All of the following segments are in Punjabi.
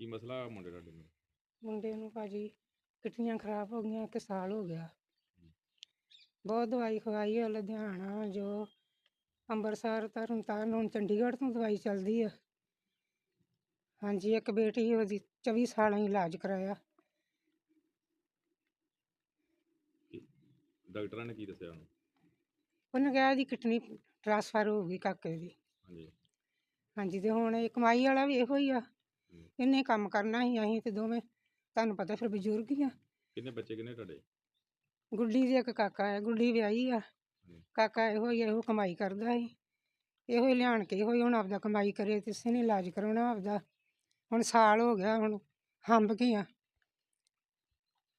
ਕੀ ਮਸਲਾ ਮੁੰਡੇ ਤੁਹਾਡੇ ਨੂੰ ਮੁੰਡੇ ਨੂੰ ਭਾਜੀ ਕਿਡਨੀਆਂ ਖਰਾਬ ਹੋ ਗਈਆਂ ਇੱਕ ਸਾਲ ਹੋ ਗਿਆ। ਬਹੁਤ ਦਵਾਈ ਖਵਾਈ ਹੈ ਲੁਧਿਆਣਾ ਜੋ ਅੰਮ੍ਰਿਤਸਰ ਤਰਨ ਤਾਰਨ ਹੁਣ ਚੰਡੀਗੜ੍ਹ ਤੋਂ ਦਵਾਈ ਚੱਲਦੀ ਆ। ਹਾਂਜੀ ਇੱਕ ਬੇਟੀ ਉਹਦੀ 24 ਸਾਲਾਂ ਹੀ ਇਲਾਜ ਕਰਾਇਆ। ਡਾਕਟਰਾਂ ਨੇ ਕੀ ਦੱਸਿਆ ਉਹਨੂੰ? ਉਹਨੇ ਕਿਹਾ ਇਹਦੀ ਕਿਡਨੀ ਟ੍ਰਾਂਸਫਰ ਹੋ ਗਈ ਕਾਕੇ ਦੀ। ਹਾਂਜੀ। ਹਾਂਜੀ ਤੇ ਹੁਣ ਇਹ ਕਮਾਈ ਵਾਲਾ ਵੀ ਇਹੋ ਹੀ ਆ। ਇਹਨੇ ਕੰਮ ਕਰਨਾ ਹੀ ਅਸੀਂ ਤੇ ਦੋਵੇਂ ਤੁਹਾਨੂੰ ਪਤਾ ਫਿਰ ਬਜ਼ੁਰਗ ਹੀ ਆ। ਕਿੰਨੇ ਬੱਚੇ ਕਿੰਨੇ ਤੁਹਾਡੇ? ਗੁੱਡੀ ਦੇ ਇੱਕ ਕਾਕਾ ਹੈ ਗੁੱਡੀ ਵਿਆਹੀ ਆ। ਕਾਕਾ ਇਹੋ ਹੀ ਇਹੋ ਕਮਾਈ ਕਰਦਾ ਸੀ। ਇਹੋ ਹੀ ਲਿਆਣ ਕੇ ਇਹੋ ਹੀ ਹੁਣ ਆਪਦਾ ਕਮਾਈ ਕਰੇ ਤੇ ਇਸੇ ਨੇ ਇਲਾਜ ਕਰਾਉਣਾ ਆਪਦਾ। ਹੁਣ ਸਾਲ ਹੋ ਗਿਆ ਹੁਣ ਹੰਬ ਗਈਆਂ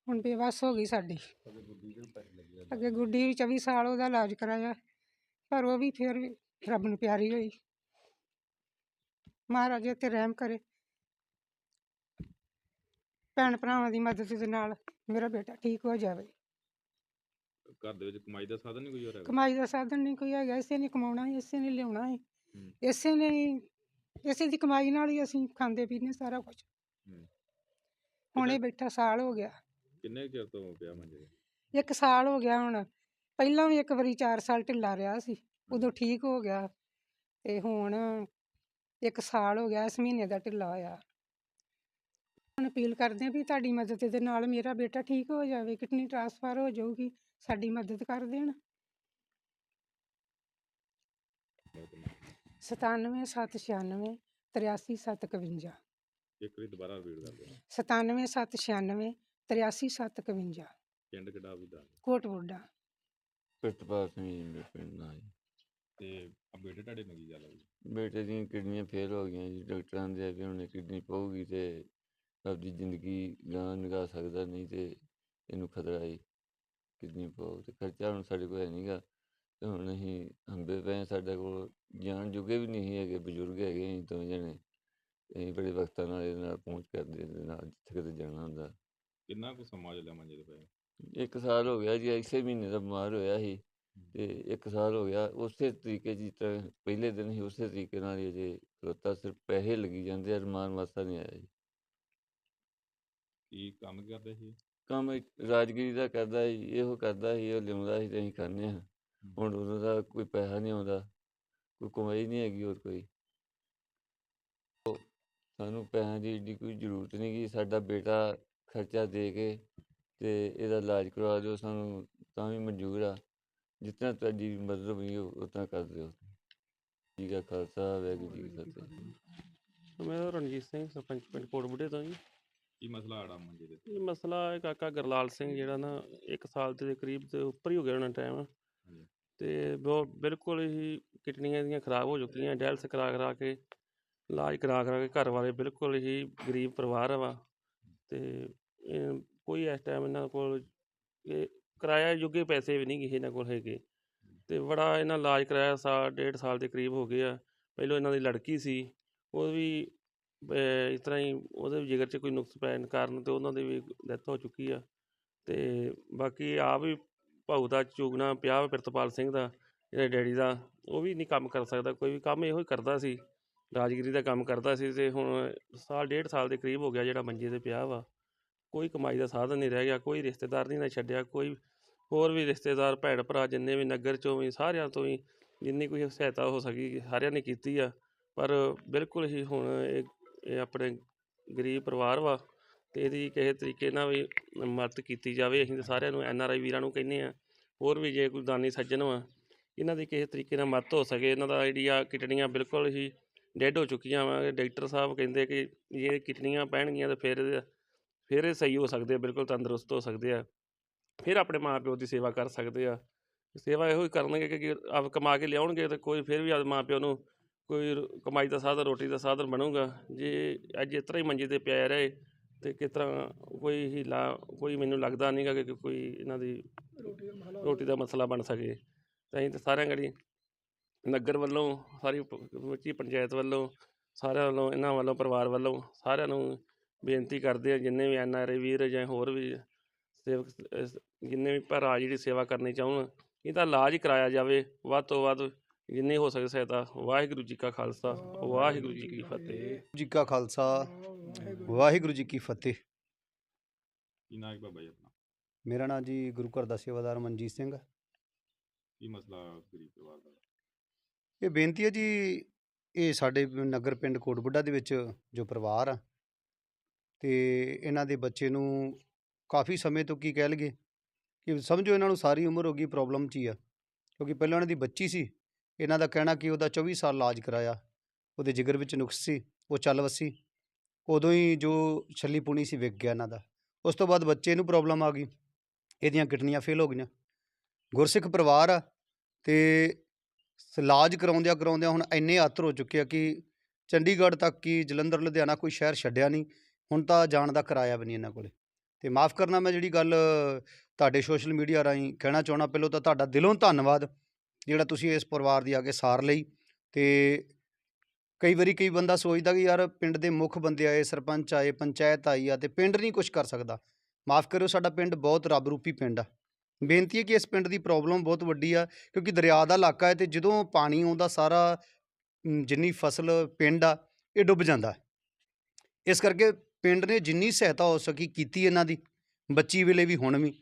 ਹੁਣ ਬੇਵੱਸ ਹੋ ਗਈ ਸਾਡੀ। ਅੱਗੇ ਗੁੱਡੀ ਵੀ 24 ਸਾਲ ਉਹਦਾ ਇਲਾਜ ਕਰਾਇਆ ਪਰ ਉਹ ਵੀ ਫਿਰ ਰੱਬ ਨੂੰ ਪਿਆਰੀ ਹੋਈ। ਮਹਾਰਾਜ ਤੇ ਰਹਿਮ ਕਰੇ। ਭੈਣ ਭਰਾਵਾਂ ਦੀ ਮਦਦ ਦੇ ਨਾਲ ਮੇਰਾ ਬੇਟਾ ਠੀਕ ਹੋ ਜਾਵੇ। ਘਰ ਦੇ ਵਿੱਚ ਕਮਾਈ ਦਾ ਸਾਧਨ ਨਹੀਂ ਕੋਈ ਹੋਰ ਹੈਗਾ? ਕਮਾਈ ਦਾ ਸਾਧਨ ਨਹੀਂ ਕੋਈ ਹੈਗਾ ਇਸੇ ਨੇ ਕਮਾਉਣਾ ਹੈ ਇਸੇ ਨੇ ਲਿਆਉਣਾ ਹੈ ਹੂੰ। ਇਸੇ ਨੇ ਇਸੇ ਦੀ ਕਮਾਈ ਨਾਲ ਹੀ ਅਸੀਂ ਖਾਂਦੇ ਪੀਂਦੇ ਸਾਰਾ ਕੁਝ ਹੂੰ। ਹੁਣੇ ਬੈਠਾ ਸਾਲ ਹੋ ਗਿਆ। ਕਿੰਨੇ ਕੁ ਚਿਰ ਤੋਂ ਪਿਆ ਮੰਜੇ ਤੇ? ਇੱਕ ਸਾਲ ਹੋ ਗਿਆ ਹੁਣ। ਪਹਿਲਾਂ ਵੀ ਇੱਕ ਵਾਰੀ 4 ਸਾਲ ਢਿੱਲਾ ਰਿਹਾ ਸੀ ਉਦੋਂ ਠੀਕ ਹੋ ਗਿਆ। ਤੇ ਹੁਣ ਇੱਕ ਸਾਲ ਹੋ ਗਿਆ ਇਸ ਮਹੀਨੇ ਦਾ ਢਿੱਲਾ ਹੋਇਆ। ਅਪੀਲ ਕਰਦੇ ਹਾਂ ਵੀ ਤੁਹਾਡੀ ਮਦਦ ਦੇ ਨਾਲ ਮੇਰਾ ਬੇਟਾ ਠੀਕ ਹੋ ਜਾਵੇ ਕਿਡਨੀ ਟ੍ਰਾਂਸਫਰ ਹੋ ਜਾਊਗੀ ਸਾਡੀ ਮਦਦ ਕਰ ਦੇਣ। ਸਤਾਨਵੇਂ ਸੱਤ ਛਿਆਨਵੇਂ ਤਰਿਆਸੀ ਸੱਤ ਇਕਵੰਜਾ। ਇੱਕ ਵਾਰੀ ਦੁਬਾਰਾ ਰਿਪੀਟ ਕਰ ਦਿਓ। ਸਤਾਨਵੇਂ ਸੱਤ ਛਿਆਨਵੇਂ ਤਰਿਆਸੀ ਸੱਤ ਇਕਵੰਜਾ। ਪਿੰਡ ਕਿਹੜਾ ਵੀ ਦਾ ਕੋਟ ਬੁੱਢਾ ਪ੍ਰਿਤਪਾਲ ਸਿੰਘ ਜੀ ਮੇਰੇ ਪਿੰਡ ਦਾ ਜੀ ਤੇ ਆ ਬੇਟੇ ਤੁਹਾਡੇ ਨਾਲ ਕੀ ਗੱਲ ਹੋਈ? ਬੇਟੇ ਦੀਆਂ ਕਿਡਨੀਆਂ ਫੇਲ ਹੋ ਗਈਆਂ ਜੀ ਡਾਕਟਰਾਂ ਦੇ ਆ ਵੀ ਹੁਣ ਕਿਡਨੀ ਪਊਗੀ ਤੇ ਆਪਦੀ ਜ਼ਿੰਦਗੀ ਗਾਂ ਨਿਕਾ ਸਕਦਾ ਨਹੀਂ ਤੇ ਇਹਨੂੰ ਖਤਰਾ ਹੈ ਕਿਡਨੀ ਪਾਉ ਤੇ ਖਰਚਾ ਹੁਣ ਸਾਡੇ ਕੋਲ ਹੈ ਨਹੀਂਗਾ ਤੇ ਹੁਣ ਅਸੀਂ ਹੰਬੇ ਪਏ ਹਾਂ, ਸਾਡੇ ਕੋਲ। ਜਾਣ ਜੋਗੇ ਵੀ ਨਹੀਂ ਹੈਗੇ ਬਜ਼ੁਰਗ ਹੈਗੇ ਅਸੀਂ ਦੋਵੇਂ ਜਣੇ। ਅਸੀਂ ਬੜੇ ਵਕਤਾਂ ਨਾਲ ਇਹਦੇ ਨਾਲ ਪਹੁੰਚ ਕਰਦੇ ਇਹਦੇ ਨਾਲ ਜਿੱਥੇ ਕਿਤੇ ਜਾਣਾ ਹੁੰਦਾ। ਕਿੰਨਾ ਕੁ ਸਮਾਂ ਚੱਲਿਆ ਮੰਜੇ ਤੇ ਪਿਆ ਇੱਕ ਸਾਲ ਹੋ ਗਿਆ ਜੀ ਇਸੇ ਮਹੀਨੇ ਦਾ ਬਿਮਾਰ ਹੋਇਆ ਸੀ। ਤੇ ਇੱਕ ਸਾਲ ਹੋ ਗਿਆ ਉਸੇ ਤਰੀਕੇ ਜਿਸ ਤਰ੍ਹਾਂ ਪਹਿਲੇ ਦਿਨ ਹੀ ਉਸੇ ਤਰੀਕੇ ਨਾਲ ਹੀ ਜੇ ਖਲੋਤਾ ਸਿਰਫ ਪੈਸੇ ਲੱਗੀ ਜਾਂਦੇ ਆ ਰਮਾਨ ਵਾਸਤਾ ਨਹੀਂ ਆਇਆ ਜੀ। ਕੀ ਕੰਮ ਕਰਦੇ ਸੀ ਕੰਮ ਰਾਜਗੀਰੀ ਦਾ ਕਰਦਾ ਸੀ ਇਹੋ ਕਰਦਾ ਸੀ ਇਹ ਲਿਆਉਂਦਾ ਸੀ ਤੇ ਅਸੀਂ ਖਾਂਦੇ ਹਾਂ। ਹੁਣ ਉਹਨਾਂ ਦਾ ਕੋਈ ਪੈਸਾ ਨਹੀਂ ਆਉਂਦਾ ਕੋਈ ਕਮਾਈ ਨਹੀਂ ਹੈਗੀ ਹੋਰ ਕੋਈ। ਉਹ ਸਾਨੂੰ ਪੈਸਿਆਂ ਦੀ ਏਡੀ ਕੋਈ ਜ਼ਰੂਰਤ ਨਹੀਂ ਗੀ ਸਾਡਾ ਬੇਟਾ ਖਰਚਾ ਦੇ ਕੇ ਤੇ ਇਹਦਾ ਇਲਾਜ ਕਰਵਾ ਦਿਓ ਸਾਨੂੰ ਤਾਂ ਵੀ ਮਨਜ਼ੂਰ ਆ। ਜਿਤਨਾ ਤੁਹਾਡੀ ਮਦਦ ਹੋਈ ਉਤਨਾ ਕਰ ਦਿਓ। ਜੀ ਕਾ ਖਾਲਸਾ ਵਾਹਿਗੁਰੂ ਜੀ ਕੀ ਫਤਿਹ। ਮੈਂ ਰਣਜੀਤ ਸਿੰਘ ਸਰਪੰਚ ਪਿੰਡ ਕੋਟਬੁੱਢੇ ਤੋਂ ਜੀ। ਕੀ ਮਸਲਾ ਆੜਾ ਮੰਜੇ ਤੇ ਇਹ ਮਸਲਾ ਹੈ ਕਾਕਾ ਗਰਲਾਲ ਸਿੰਘ ਜਿਹੜਾ ਨਾ 1 ਸਾਲ ਦੇ ਕਰੀਬ ਤੇ ਉੱਪਰ ਹੀ ਹੋ ਗਿਆ ਉਹਨਾਂ ਟਾਈਮ ਤੇ ਬਹੁਤ ਬਿਲਕੁਲ ਹੀ ਕਿਡਨੀਆਂ ਦੀਆਂ ਖਰਾਬ ਹੋ ਚੁੱਕੀਆਂ ਡਾਇਲਸ ਕਰਾ ਕਰਾ ਕੇ ਇਲਾਜ ਕਰਾ ਕਰਾ ਕੇ ਘਰ ਵਾਲੇ ਬਿਲਕੁਲ ਹੀ ਗਰੀਬ ਪਰਿਵਾਰ ਵਾ। ਤੇ ਇਹ ਕੋਈ ਇਸ ਟਾਈਮ ਇਹਨਾਂ ਕੋਲ ਇਹ ਕਿਰਾਇਆ ਜੋਗੇ ਪੈਸੇ ਵੀ ਨਹੀਂ ਗੇ ਇਹਨਾਂ ਕੋਲ ਹੈਗੇ। ਤੇ ਬੜਾ ਇਹਨਾਂ ਇਲਾਜ ਕਰਾਇਆ ਸਾਲ ਡੇਢ ਸਾਲ ਦੇ ਕਰੀਬ ਹੋ ਗਏ ਆ ਪਹਿਲਾਂ ਇਹਨਾਂ ਦੀ ਲੜਕੀ ਸੀ ਉਹ ਵੀ ਇਸ ਤਰ੍ਹਾਂ ਹੀ ਉਹਦੇ ਜਿਗਰ 'ਚ ਕੋਈ ਨੁਕਸ ਪੈਣ ਕਾਰਨ ਤੇ ਉਹਨਾਂ ਦੀ ਵੀ ਡੈਥ ਹੋ ਚੁੱਕੀ ਆ। ਅਤੇ ਬਾਕੀ ਆਪ ਵੀ ਭਾਊ ਦਾ ਚੁਗਣਾ ਪਿਆ ਵਾ ਪ੍ਰਿਤਪਾਲ ਸਿੰਘ ਦਾ ਜਿਹੜਾ ਡੈਡੀ ਦਾ, ਉਹ ਵੀ ਨਹੀਂ ਕੰਮ ਕਰ ਸਕਦਾ, ਕੋਈ ਵੀ ਕੰਮ ਇਹੋ ਹੀ ਕਰਦਾ ਸੀ। ਰਾਜਗੀਰੀ ਦਾ ਕੰਮ ਕਰਦਾ ਸੀ ਅਤੇ ਹੁਣ ਸਾਲ, ਡੇਢ ਸਾਲ ਦੇ ਕਰੀਬ ਹੋ ਗਿਆ ਜਿਹੜਾ ਮੰਜੇ ਤੇ ਪਿਆ ਵਾ। ਕੋਈ ਕਮਾਈ ਦਾ ਸਾਧਨ ਨਹੀਂ ਰਹਿ ਗਿਆ, ਕੋਈ ਰਿਸ਼ਤੇਦਾਰ ਨਹੀਂ ਨਾ ਛੱਡਿਆ, ਕੋਈ ਹੋਰ ਵੀ ਰਿਸ਼ਤੇਦਾਰ, ਭੈਣ ਭਰਾ ਜਿੰਨੇ ਵੀ ਨਗਰ ਚੋਂ ਵੀ ਸਾਰਿਆਂ ਤੋਂ ਵੀ ਜਿੰਨੀ ਕੋਈ ਸਹਾਇਤਾ ਹੋ ਸਕੀ, ਸਾਰਿਆਂ ਨੇ ਕੀਤੀ ਆ। ਪਰ ਬਿਲਕੁਲ ਹੀ ਹੁਣ ਇਹ ਇਹ ਆਪਣੇ ਗਰੀਬ ਪਰਿਵਾਰ ਵਾ ਤੇ ਇਹਦੀ ਕਿਸੇ ਤਰੀਕੇ ਨਾਲ ਵੀ ਮਦਦ ਕੀਤੀ ਜਾਵੇ। ਅਸੀਂ ਤਾਂ ਸਾਰਿਆਂ ਨੂੰ ਐਨ ਆਰ ਆਈ ਵੀਰਾਂ ਨੂੰ ਕਹਿੰਦੇ ਆ ਹੋਰ ਵੀ ਜੇ ਕੋਈ ਦਾਨੀ ਸੱਜਣ ਵਾ, ਇਹਨਾਂ ਦੀ ਕਿਸੇ ਤਰੀਕੇ ਨਾਲ ਮਦਦ ਹੋ ਸਕੇ। ਇਹਨਾਂ ਦਾ ਜਿਹੜੀਆਂ ਕਿਡਨੀਆਂ ਬਿਲਕੁਲ ਹੀ ਡੈੱਡ ਹੋ ਚੁੱਕੀਆਂ ਵਾ। ਡਾਕਟਰ ਸਾਹਿਬ ਕਹਿੰਦੇ ਕਿ ਜੇ ਕਿਡਨੀਆਂ ਪੈਣਗੀਆਂ ਤਾਂ ਫਿਰ ਇਹਦੇ- ਫਿਰ ਇਹ ਸਹੀ ਹੋ ਸਕਦੇ ਆ, ਬਿਲਕੁਲ ਤੰਦਰੁਸਤ ਹੋ ਸਕਦੇ ਆ। ਫਿਰ ਆਪਣੇ ਮਾਂ ਪਿਓ ਦੀ ਸੇਵਾ ਕਰ ਸਕਦੇ ਆ। ਸੇਵਾ ਇਹੋ ਹੀ ਕਰਨਗੇ ਕਿ ਆਪ ਕਮਾ ਕੇ ਲਿਆਉਣਗੇ ਤੇ ਕੋਈ ਫਿਰ ਵੀ ਆਪ ਮਾਂ ਪਿਓ ਨੂੰ ਕੋਈ ਰ- ਕਮਾਈ ਦਾ ਸਾਧਨ, ਰੋਟੀ ਦਾ ਸਾਧਨ ਬਣੂਗਾ, ਜੇ ਅੱਜ ਇਸ ਤਰ੍ਹਾਂ ਹੀ ਮੰਜੇ ਤੇ ਪਿਆ ਰਹੇ, ਤੇ ਕਿਸ ਤਰ੍ਹਾਂ ਕੋਈ ਹੀਲਾ ਕੋਈ ਮੈਨੂੰ ਲੱਗਦਾ ਨਹੀਂਗਾ ਕਿ ਕੋਈ ਇਹਨਾਂ ਦੀ ਰੋਟੀ ਦਾ ਮਸਲਾ ਬਣ ਸਕੇ। ਤਾਂ ਅਸੀਂ ਤਾਂ ਸਾਰਿਆਂ ਗੜੀ, ਨਗਰ ਵੱਲੋਂ, ਸਾਰੀ ਪ- ਪੰਚਾਇਤ ਵੱਲੋਂ, ਸਾਰਿਆਂ ਵੱਲੋਂ, ਇਹਨਾਂ ਵੱਲੋਂ, ਪਰਿਵਾਰ ਵੱਲੋਂ ਸਾਰਿਆਂ ਨੂੰ ਬੇਨਤੀ ਕਰਦੇ ਆ ਜਿੰਨੇ ਵੀ ਐਨ ਆਰ ਆਈ ਵੀਰ ਜਾਂ ਹੋਰ ਵੀ ਸੇਵਕ, ਜਿੰਨੇ ਵੀ ਭਰਾ ਜਿਹੜੀ ਸੇਵਾ ਕਰਨੀ ਚਾਹੁਣ, ਇਹਦਾ ਇਲਾਜ ਕਰਾਇਆ ਜਾਵੇ, ਵੱਧ ਤੋਂ ਵੱਧ ਜਿੰਨੀ ਹੋ ਸਕੇ ਸਹਾਇਤਾ। ਵਾਹਿਗੁਰੂ ਜੀ ਕਾ ਖਾਲਸਾ ਵਾਹਿਗੁਰੂ ਜੀ ਕੀ ਫਤਿਹ। ਜੀ ਕਾ ਖਾਲਸਾ ਵਾਹਿਗੁਰੂ ਜੀ ਕੀ ਫਤਿਹ। ਕੀ ਨਾਂ ਹੈ ਬਾਬਾ ਜੀ ਆਪਣਾ? ਮੇਰਾ ਨਾਮ ਜੀ ਗੁਰੂ ਘਰ ਦਾ ਸੇਵਾਦਾਰ ਮਨਜੀਤ ਸਿੰਘ ਕੀ ਮਸਲਾ ਗਰੀਬ ਪਰਿਵਾਰ ਦਾ? ਇਹ ਬੇਨਤੀ ਹੈ ਜੀ ਇਹ ਸਾਡੇ ਨਗਰ ਪਿੰਡ ਕੋਟਬੁੱਢਾ ਦੇ ਵਿੱਚ ਜੋ ਪਰਿਵਾਰ ਆ ਤੇ ਇਹਨਾਂ ਦੇ ਬੱਚੇ ਨੂੰ ਕਾਫੀ ਸਮੇਂ ਤੋਂ ਕੀ ਕਹਿ ਲਈਏ ਕਿ ਸਮਝੋ ਇਹਨਾਂ ਨੂੰ ਸਾਰੀ ਉਮਰ ਹੋ ਗਈ ਪ੍ਰੋਬਲਮ 'ਚ ਹੀ ਆ ਕਿਉਂਕਿ ਪਹਿਲਾਂ ਉਹਨਾਂ ਦੀ ਬੱਚੀ ਸੀ। ਇਹਨਾਂ ਦਾ ਕਹਿਣਾ ਕਿ ਉਹਦਾ 24 ਸਾਲ ਇਲਾਜ ਕਰਾਇਆ, ਉਹਦੇ ਜਿਗਰ ਵਿੱਚ ਨੁਕਸ ਸੀ, ਉਹ ਚੱਲ ਵਸੀ। ਉਦੋਂ ਹੀ ਜੋ ਛੱਲੀ ਪੁਣੀ ਸੀ ਵਿਕ ਗਿਆ ਇਹਨਾਂ ਦਾ। ਉਸ ਤੋਂ ਬਾਅਦ ਬੱਚੇ ਨੂੰ ਪ੍ਰੋਬਲਮ ਆ ਗਈ, ਇਹਦੀਆਂ ਕਿਡਨੀਆਂ ਫੇਲ ਹੋ ਗਈਆਂ। ਗੁਰਸਿੱਖ ਪਰਿਵਾਰ ਆ ਤੇ ਇਲਾਜ ਕਰਾਉਂਦਿਆਂ ਕਰਾਉਂਦਿਆਂ ਹੁਣ ਇੰਨੇ ਆਤਰ ਹੋ ਚੁੱਕੇ ਆ ਕਿ ਚੰਡੀਗੜ੍ਹ ਤੱਕ ਕੀ ਜਲੰਧਰ, ਲੁਧਿਆਣਾ ਕੋਈ ਸ਼ਹਿਰ ਛੱਡਿਆ ਨਹੀਂ, ਹੁਣ ਤਾਂ ਜਾਣ ਦਾ ਕਿਰਾਇਆ ਵੀ ਨਹੀਂ ਇਹਨਾਂ ਕੋਲੇ। ਤੇ ਮਾਫ ਕਰਨਾ ਮੈਂ ਜਿਹੜੀ ਗੱਲ ਤੁਹਾਡੇ ਸੋਸ਼ਲ ਮੀਡੀਆ ਰਾਹੀਂ ਕਹਿਣਾ ਚਾਹਣਾ ਪਹਿਲਾਂ ਤਾਂ ਤੁਹਾਡਾ ਦਿਲੋਂ ਧੰਨਵਾਦ। ਜਿਹੜਾ ਤੁਸੀਂ ਇਸ ਪਰਿਵਾਰ ਦੀ ਆ ਕੇ ਸਾਰ ਲਈ ਤੇ ਕਈ ਵਾਰੀ ਕਈ ਬੰਦਾ ਸੋਚਦਾ ਕਿ ਯਾਰ ਪਿੰਡ ਦੇ ਮੁੱਖ ਬੰਦੇ ਆਏ, ਸਰਪੰਚ ਆਏ, ਪੰਚਾਇਤ ਆਈ ਆ ਤੇ ਪਿੰਡ ਨਹੀਂ ਕੁਝ ਕਰ ਸਕਦਾ। ਮਾਫ ਕਰਿਓ, ਸਾਡਾ ਪਿੰਡ ਬਹੁਤ ਰੱਬ ਰੂਪੀ ਪਿੰਡ ਆ। ਬੇਨਤੀ ਹੈ ਕਿ ਇਸ ਪਿੰਡ ਦੀ ਪ੍ਰੋਬਲਮ ਬਹੁਤ ਵੱਡੀ ਆ ਕਿਉਂਕਿ ਦਰਿਆ ਦਾ ਇਲਾਕਾ ਹੈ ਤੇ ਜਦੋਂ ਪਾਣੀ ਆਉਂਦਾ ਸਾਰਾ ਜਿੰਨੀ ਫਸਲ ਪਿੰਡ ਆ, ਇਹ ਡੁੱਬ ਜਾਂਦਾ। ਇਸ ਕਰਕੇ ਪਿੰਡ ਨੇ ਜਿੰਨੀ ਸਹਾਇਤਾ ਹੋ ਸਕੀ ਕੀਤੀ ਇਹਨਾਂ ਦੀ, ਬੱਚੀ ਵੇਲੇ ਵੀ ਹੁਣ ਵੀ।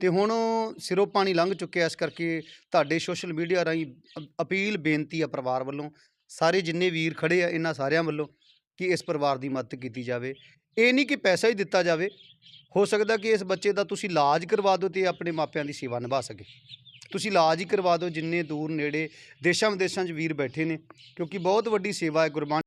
ਤੇ ਹੁਣ ਸਿਰੋਂ ਪਾਣੀ ਲੰਘ ਚੁੱਕਿਆ ਇਸ ਕਰਕੇ ਤੁਹਾਡੇ ਸੋਸ਼ਲ ਮੀਡੀਆ ਰਾਹੀਂ ਅ- ਅਪੀਲ, ਬੇਨਤੀ ਆ ਪਰਿਵਾਰ ਵੱਲੋਂ, ਸਾਰੇ ਜਿੰਨੇ ਵੀਰ ਖੜੇ ਆ ਇਹਨਾਂ ਸਾਰਿਆਂ ਵੱਲੋਂ ਕਿ ਇਸ ਪਰਿਵਾਰ ਦੀ ਮਦਦ ਕੀਤੀ ਜਾਵੇ। ਇਹ ਨਹੀਂ ਕਿ ਪੈਸਾ ਹੀ ਦਿੱਤਾ ਜਾਵੇ, ਹੋ ਸਕਦਾ ਕਿ ਇਸ ਬੱਚੇ ਦਾ ਤੁਸੀਂ ਇਲਾਜ ਕਰਵਾ ਦਿਓ ਤੇ ਆਪਣੇ ਮਾਪਿਆਂ ਦੀ ਸੇਵਾ ਨਿਭਾ ਸਕੇ। ਤੁਸੀਂ ਇਲਾਜ ਹੀ ਕਰਵਾ ਦਿਓ, ਜਿੰਨੇ ਦੂਰ ਨੇੜੇ ਦੇਸ਼ਾਂ ਵਿਦੇਸ਼ਾਂ 'ਚ ਵੀਰ ਬੈਠੇ ਨੇ, ਕਿਉਂਕਿ ਬਹੁਤ ਵੱਡੀ ਸੇਵਾ ਹੈ ਗੁਰਬਾਣੀ